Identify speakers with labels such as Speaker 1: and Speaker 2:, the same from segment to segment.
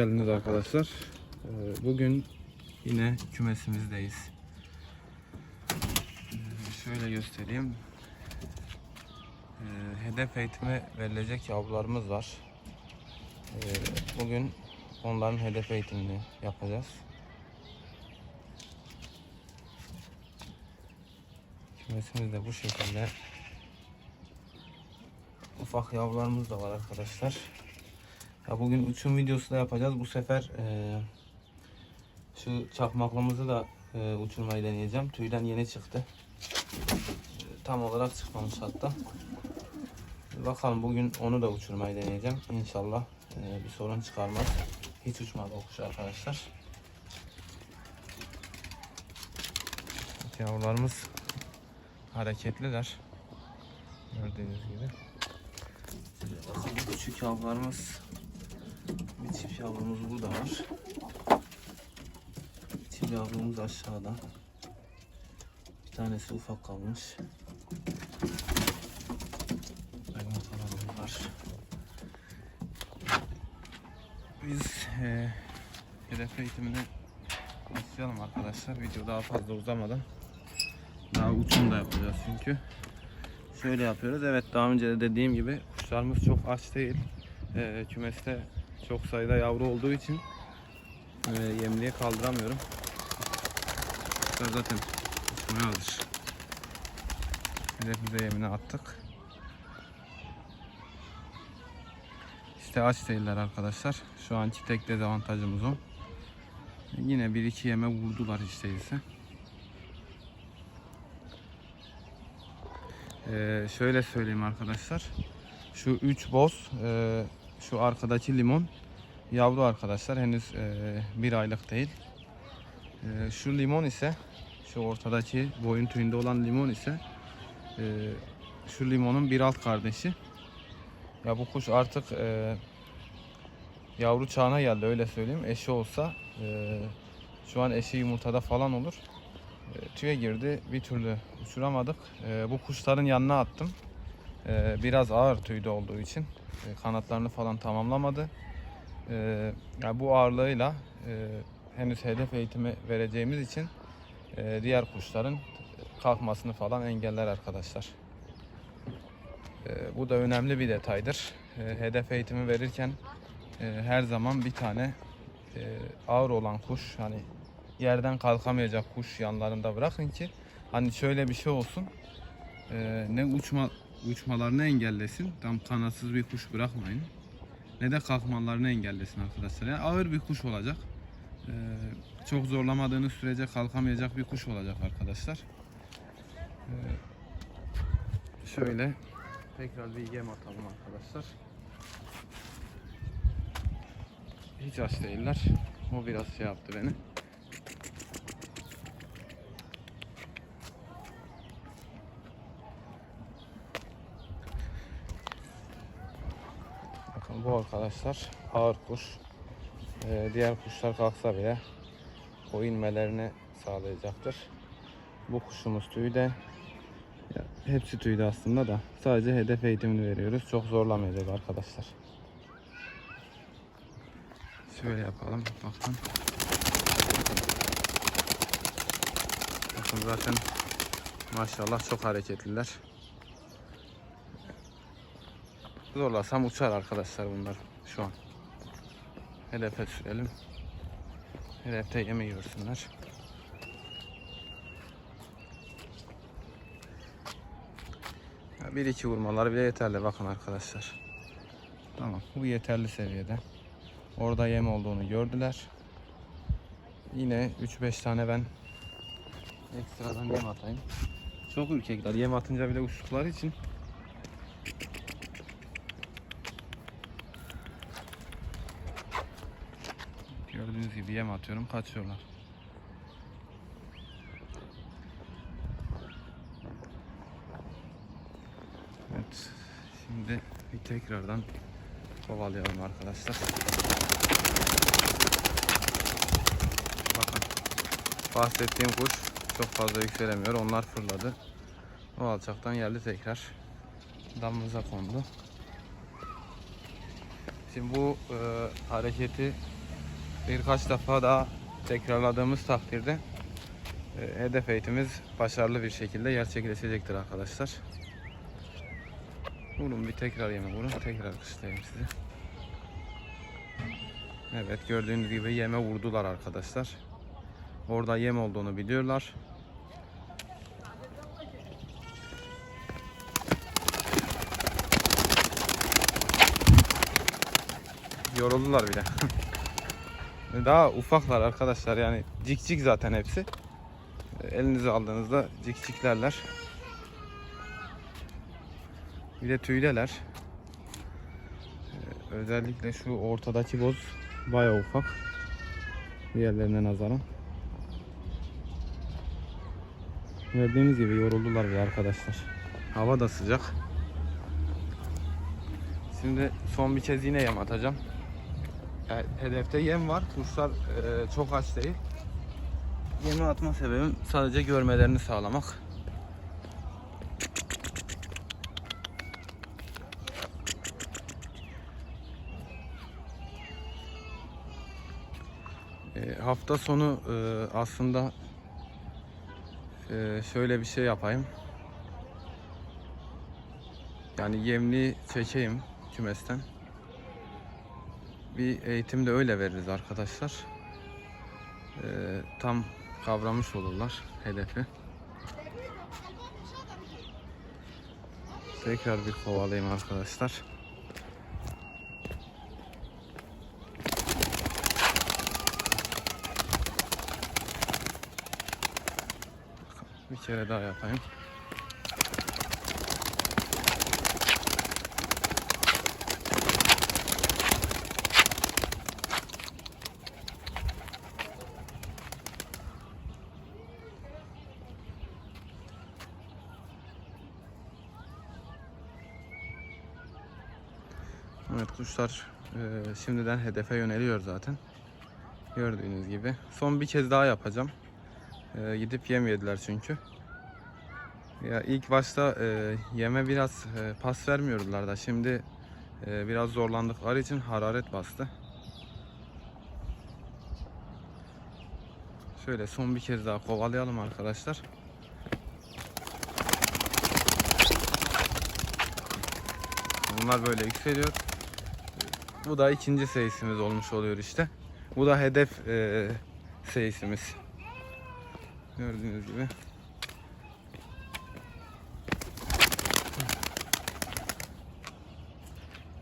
Speaker 1: geldiniz arkadaşlar. Ee, Bugün yine kümesimizdeyiz. Ee, Şöyle göstereyim. Ee, Hedef eğitime verilecek yavrularımız var. Bugün onların hedef eğitimini yapacağız. Kümesimiz de bu şekilde. Ufak yavrularımız da var arkadaşlar. Ya bugün uçum videosu da yapacağız. Bu sefer eee, şu çakmaklımızı da eee, uçurmayı deneyeceğim. Tüyden yeni çıktı. Eee, tam olarak çıkmamış hatta. Bakalım bugün onu da uçurmayı deneyeceğim. İnşallah eee, bir sorun çıkarmaz. Hiç uçmadı o kuş arkadaşlar. Yavrularımız hareketliler. Gördüğünüz gibi. Bakalım küçük yavrularımız çift yavrumuz burada var. Çift yavrumuz aşağıda. Bir tanesi ufak kalmış. Falan var. Biz e, hedef eğitimine başlayalım arkadaşlar. Video daha fazla uzamadan. Daha uçum da yapacağız çünkü. Şöyle yapıyoruz. Evet daha önce de dediğim gibi kuşlarımız çok aç değil. Ee, kümeste çok sayıda yavru olduğu için e, yemliğe kaldıramıyorum. Kuşlar zaten uçmaya alır. Hedefimize yemini attık. İşte aç değiller arkadaşlar. Şu anki tek dezavantajımız o. Yine bir iki yeme vurdular hiç değilse. Ee, şöyle söyleyeyim arkadaşlar. Şu 3 boz, e, şu arkadaki limon yavru arkadaşlar. Henüz e, bir aylık değil. E, şu limon ise, şu ortadaki boyun tüyünde olan limon ise e, şu limonun bir alt kardeşi. Ya bu kuş artık e, yavru çağına geldi öyle söyleyeyim. Eşi olsa e, şu an eşi yumurtada falan olur. E, tüye girdi. Bir türlü uçuramadık. E, bu kuşların yanına attım. E, biraz ağır tüyde olduğu için e, kanatlarını falan tamamlamadı. E, ya bu ağırlığıyla e, henüz hedef eğitimi vereceğimiz için e, diğer kuşların kalkmasını falan engeller arkadaşlar. E, bu da önemli bir detaydır. Hedef eğitimi verirken her zaman bir tane ağır olan kuş hani yerden kalkamayacak kuş yanlarında bırakın ki hani şöyle bir şey olsun ne uçma uçmalarını engellesin. Tam kanatsız bir kuş bırakmayın. Ne de kalkmalarını engellesin arkadaşlar. Yani ağır bir kuş olacak. E, çok zorlamadığınız sürece kalkamayacak bir kuş olacak arkadaşlar. E, şöyle tekrar bir yem atalım arkadaşlar. Hiç aç değiller. O biraz şey yaptı beni Bakın bu arkadaşlar ağır kuş. Ee, diğer kuşlar kalksa bile o inmelerini sağlayacaktır. Bu kuşumuz tüyde. Ya, hepsi tüyde aslında da sadece hedef eğitimini veriyoruz. Çok zorlamayacağız arkadaşlar. Şöyle yapalım. Bakın. Bakın zaten maşallah çok hareketliler. Zorlasam uçar arkadaşlar bunlar şu an. Hedefe sürelim. Hedefte yeme görsünler. Bir iki vurmalar bile yeterli bakın arkadaşlar. Tamam bu yeterli seviyede. Orada yem olduğunu gördüler. Yine 3-5 tane ben ekstradan yem atayım. Çok ürkekler. Yem atınca bile uçtukları için Gibi yem atıyorum kaçıyorlar. Evet. Şimdi bir tekrardan kovalayalım arkadaşlar. Bakın. Bahsettiğim kuş çok fazla yükselemiyor. Onlar fırladı. O alçaktan geldi tekrar. Damımıza kondu. Şimdi bu e, hareketi birkaç defa daha tekrarladığımız takdirde e, hedef eğitimimiz başarılı bir şekilde gerçekleşecektir arkadaşlar. Vurun bir tekrar yeme vurun. Tekrar kışlayayım size. Evet gördüğünüz gibi yeme vurdular arkadaşlar. Orada yem olduğunu biliyorlar. Yoruldular bile. Daha ufaklar arkadaşlar yani cik cik zaten hepsi. Elinize aldığınızda cik ciklerler. Bir de tüydeler. Ee, Özellikle şu ortadaki boz bayağı ufak. Diğerlerine nazaran. Gördüğünüz gibi yoruldular bile arkadaşlar. Hava da sıcak. Şimdi son bir kez yine yem atacağım. Yani hedefte yem var. Kuşlar e, çok aç değil. Yemi atma sebebim sadece görmelerini sağlamak. E, hafta sonu e, aslında e, şöyle bir şey yapayım. Yani yemli çekeyim kümesten. Bir eğitim de öyle veririz arkadaşlar. E, tam kavramış olurlar hedefi. Tekrar bir kovalayayım arkadaşlar. Bir kere daha yapayım. Evet kuşlar e, şimdiden hedefe yöneliyor zaten. Gördüğünüz gibi. Son bir kez daha yapacağım. E, gidip yem yediler çünkü. Ya ilk başta e, yeme biraz e, pas vermiyordular da şimdi e, biraz zorlandıkları için hararet bastı. Şöyle son bir kez daha kovalayalım arkadaşlar. Bunlar böyle yükseliyor. Bu da ikinci seyisimiz olmuş oluyor işte. Bu da hedef e, seyisimiz. Gördüğünüz gibi.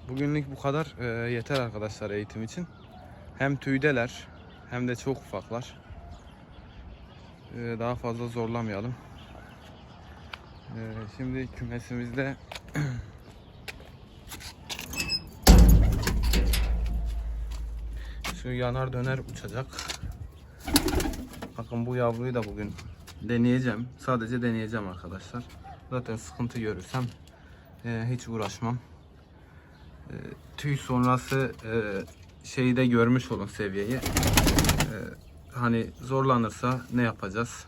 Speaker 1: Bugünlük bu kadar e, yeter arkadaşlar eğitim için. Hem tüydeler hem de çok ufaklar. E, daha fazla zorlamayalım. E, şimdi kümesimizde Şu yanar döner uçacak. Bakın bu yavruyu da bugün deneyeceğim. Sadece deneyeceğim arkadaşlar. Zaten sıkıntı görürsem e, hiç uğraşmam. E, tüy sonrası e, şeyi de görmüş olun seviyeyi. E, hani zorlanırsa ne yapacağız?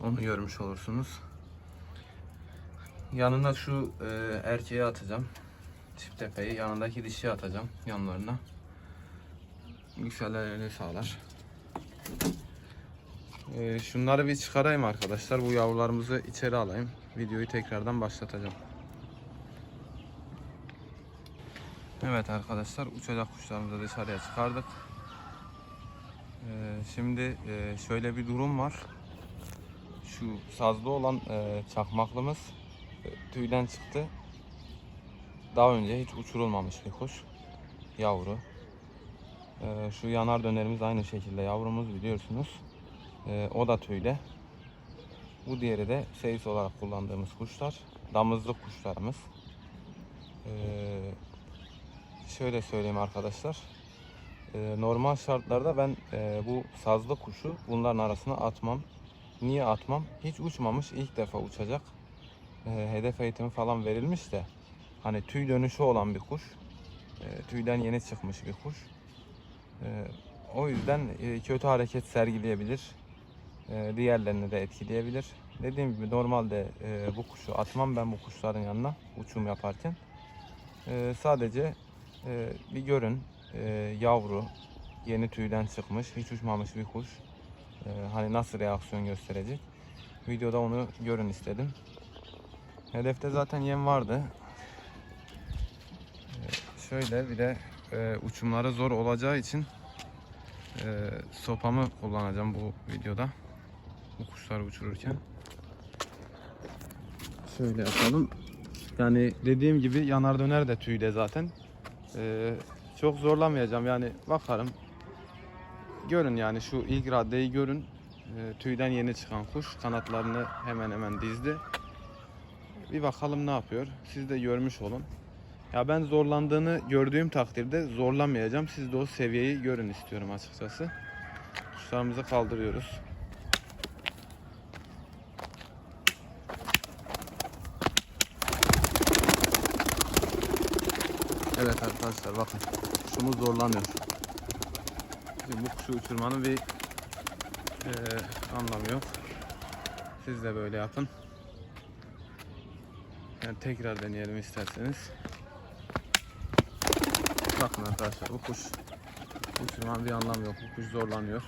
Speaker 1: Onu görmüş olursunuz. Yanına şu e, erkeği atacağım. Çift tepeyi yanındaki dişi atacağım yanlarına yükselmelerini sağlar. Ee, şunları bir çıkarayım arkadaşlar. Bu yavrularımızı içeri alayım. Videoyu tekrardan başlatacağım. Evet arkadaşlar uçacak kuşlarımızı dışarıya çıkardık. Ee, şimdi e, şöyle bir durum var. Şu sazlı olan e, çakmaklımız e, tüyden çıktı. Daha önce hiç uçurulmamış bir kuş. Yavru. Ee, şu yanar dönerimiz aynı şekilde yavrumuz biliyorsunuz. Ee, o da tüyle. Bu diğeri de seyis olarak kullandığımız kuşlar. Damızlık kuşlarımız. Ee, şöyle söyleyeyim arkadaşlar. Normal şartlarda ben e, bu sazlı kuşu bunların arasına atmam. Niye atmam? Hiç uçmamış ilk defa uçacak. Hedef eğitimi falan verilmiş de hani tüy dönüşü olan bir kuş. Ee, tüyden yeni çıkmış bir kuş. Ee, o yüzden e, kötü hareket sergileyebilir. Ee, diğerlerini de etkileyebilir. Dediğim gibi normalde e, bu kuşu atmam ben bu kuşların yanına uçum yaparken. Ee, sadece e, bir görün yavru yeni tüyden çıkmış, hiç uçmamış bir kuş. Hani nasıl reaksiyon gösterecek? Videoda onu görün istedim. Hedefte zaten yem vardı. Şöyle bir de e, uçumları zor olacağı için e, sopamı kullanacağım bu videoda. Bu kuşları uçururken. Şöyle yapalım. Yani dediğim gibi yanar döner de tüyde zaten. Ee, çok zorlamayacağım yani bakarım. Görün yani şu ilk raddeyi görün. Ee, tüyden yeni çıkan kuş kanatlarını hemen hemen dizdi. Bir bakalım ne yapıyor. Siz de görmüş olun. Ya ben zorlandığını gördüğüm takdirde zorlamayacağım. Siz de o seviyeyi görün istiyorum açıkçası. Kuşlarımızı kaldırıyoruz. Evet arkadaşlar bakın kuşumuz zorlanıyor. Şimdi bu kuşu uçurmanın bir eee, anlamı yok. Siz de böyle yapın. Yani tekrar deneyelim isterseniz. Bakın arkadaşlar bu kuş uçurmanın bir anlamı yok. Bu kuş zorlanıyor.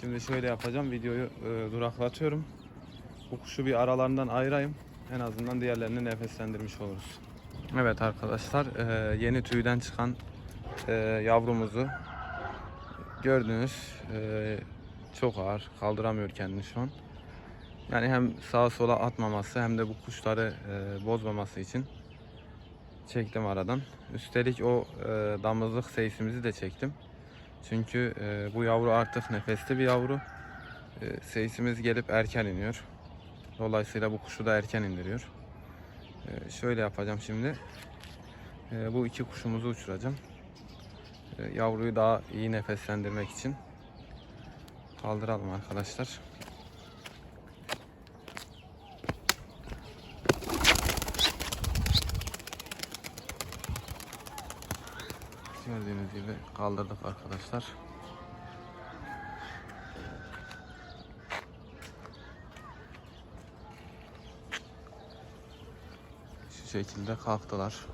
Speaker 1: Şimdi şöyle yapacağım. Videoyu eee, duraklatıyorum. Bu kuşu bir aralarından ayırayım. En azından diğerlerini nefeslendirmiş oluruz. Evet arkadaşlar eee, yeni tüyden çıkan eee, yavrumuzu gördünüz. Eee, çok ağır kaldıramıyor kendini şu an. Yani hem sağa sola atmaması hem de bu kuşları eee, bozmaması için çektim aradan. Üstelik o eee, damızlık seyisimizi de çektim. Çünkü eee, bu yavru artık nefesli bir yavru. Eee, seyisimiz gelip erken iniyor. Dolayısıyla bu kuşu da erken indiriyor. Ee, şöyle yapacağım şimdi. Ee, bu iki kuşumuzu uçuracağım. Ee, yavruyu daha iyi nefeslendirmek için. Kaldıralım arkadaşlar. Gördüğünüz gibi kaldırdık arkadaşlar. Şu şekilde kalktılar.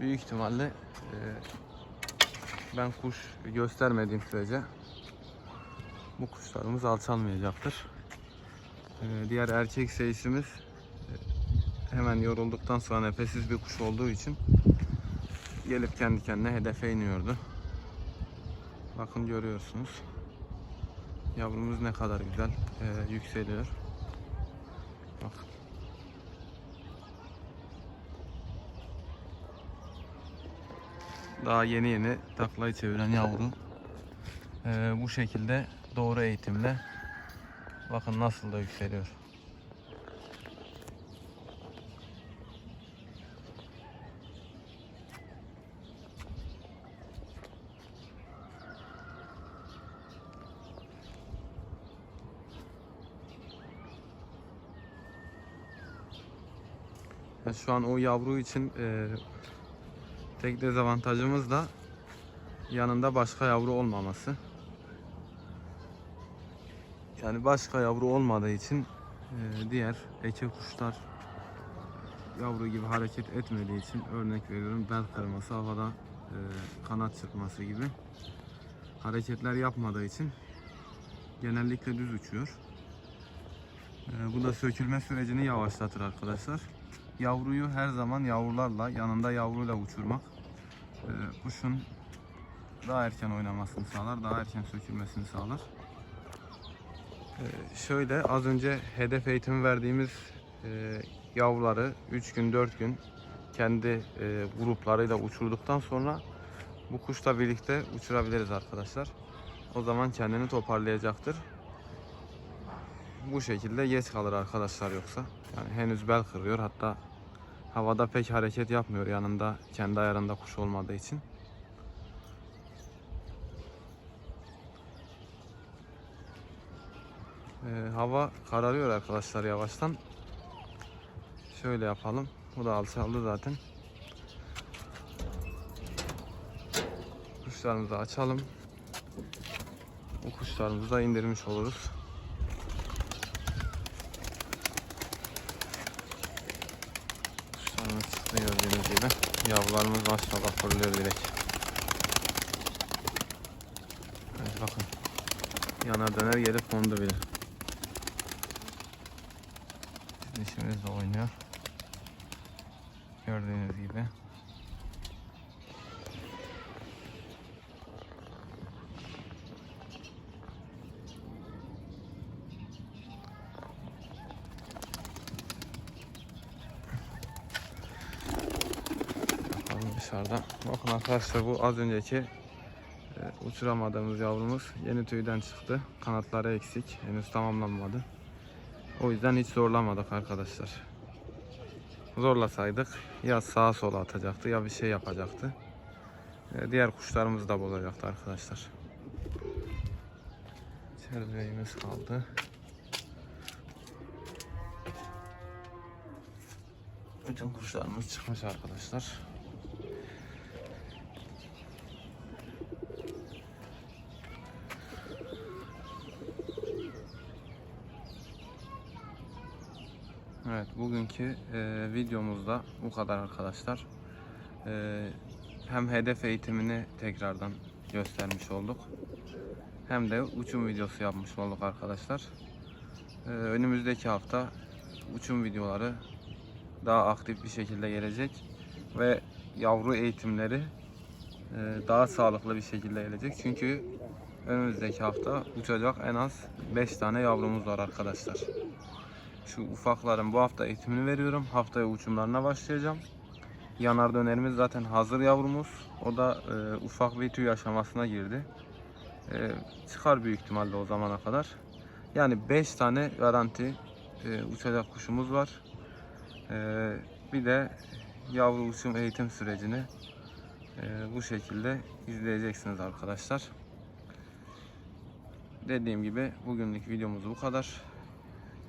Speaker 1: Büyük ihtimalle e, ben kuş göstermediğim sürece bu kuşlarımız alçalmayacaktır. E, diğer erkek seyisimiz e, hemen yorulduktan sonra nefessiz bir kuş olduğu için gelip kendi kendine hedefe iniyordu. Bakın görüyorsunuz. Yavrumuz ne kadar güzel e, yükseliyor. Bak. Daha yeni yeni taklayı çeviren yavru. Ee, bu şekilde doğru eğitimle bakın nasıl da yükseliyor. Ya Şu an o yavru için e, tek dezavantajımız da yanında başka yavru olmaması. Yani başka yavru olmadığı için e, diğer eke kuşlar yavru gibi hareket etmediği için örnek veriyorum bel kırması, havada e, kanat çırpması gibi hareketler yapmadığı için genellikle düz uçuyor. E, bu da sökülme sürecini yavaşlatır arkadaşlar. Yavruyu her zaman yavrularla, yanında yavruyla uçurmak e, kuşun daha erken oynamasını sağlar, daha erken sökülmesini sağlar. E, şöyle az önce hedef eğitimi verdiğimiz e, yavruları 3 gün 4 gün kendi gruplarıyla uçurduktan sonra bu kuşla birlikte uçurabiliriz arkadaşlar. O zaman kendini toparlayacaktır. Bu şekilde geç kalır arkadaşlar yoksa. Yani henüz bel kırıyor hatta havada pek hareket yapmıyor yanında kendi ayarında kuş olmadığı için. Ee, hava kararıyor arkadaşlar yavaştan. Şöyle yapalım. Bu da alçaldı zaten. Kuşlarımızı açalım. Bu kuşlarımızı da indirmiş oluruz. Kuşlarımız çıktı gördüğünüz gibi yavrularımız maşallah fırlıyor direkt. Evet bakın. Yanar döner yeri kondu bile. Dişimiz oynuyor. Gördüğünüz gibi. Bakalım dışarıda. Bakın arkadaşlar bu az önceki e, uçuramadığımız yavrumuz yeni tüyden çıktı. Kanatları eksik. Henüz tamamlanmadı. O yüzden hiç zorlamadık arkadaşlar. Zorlasaydık ya sağa sola atacaktı ya bir şey yapacaktı. E, Diğer kuşlarımızı da bozacaktı arkadaşlar. Çerveğimiz kaldı. Bütün kuşlarımız çıkmış arkadaşlar. Evet bugünkü e, videomuzda bu kadar arkadaşlar. E, hem hedef eğitimini tekrardan göstermiş olduk. Hem de uçum videosu yapmış olduk arkadaşlar. E, önümüzdeki hafta uçum videoları daha aktif bir şekilde gelecek ve yavru eğitimleri e, daha sağlıklı bir şekilde gelecek. Çünkü önümüzdeki hafta uçacak en az 5 tane yavrumuz var arkadaşlar. Şu ufakların bu hafta eğitimini veriyorum. Haftaya uçumlarına başlayacağım. Yanar dönerimiz zaten hazır yavrumuz. O da e, ufak bir tüy aşamasına girdi. E, çıkar büyük ihtimalle o zamana kadar. Yani 5 tane garanti e, uçacak kuşumuz var. E, bir de yavru uçum eğitim sürecini e, bu şekilde izleyeceksiniz arkadaşlar. Dediğim gibi bugünlük videomuz bu kadar.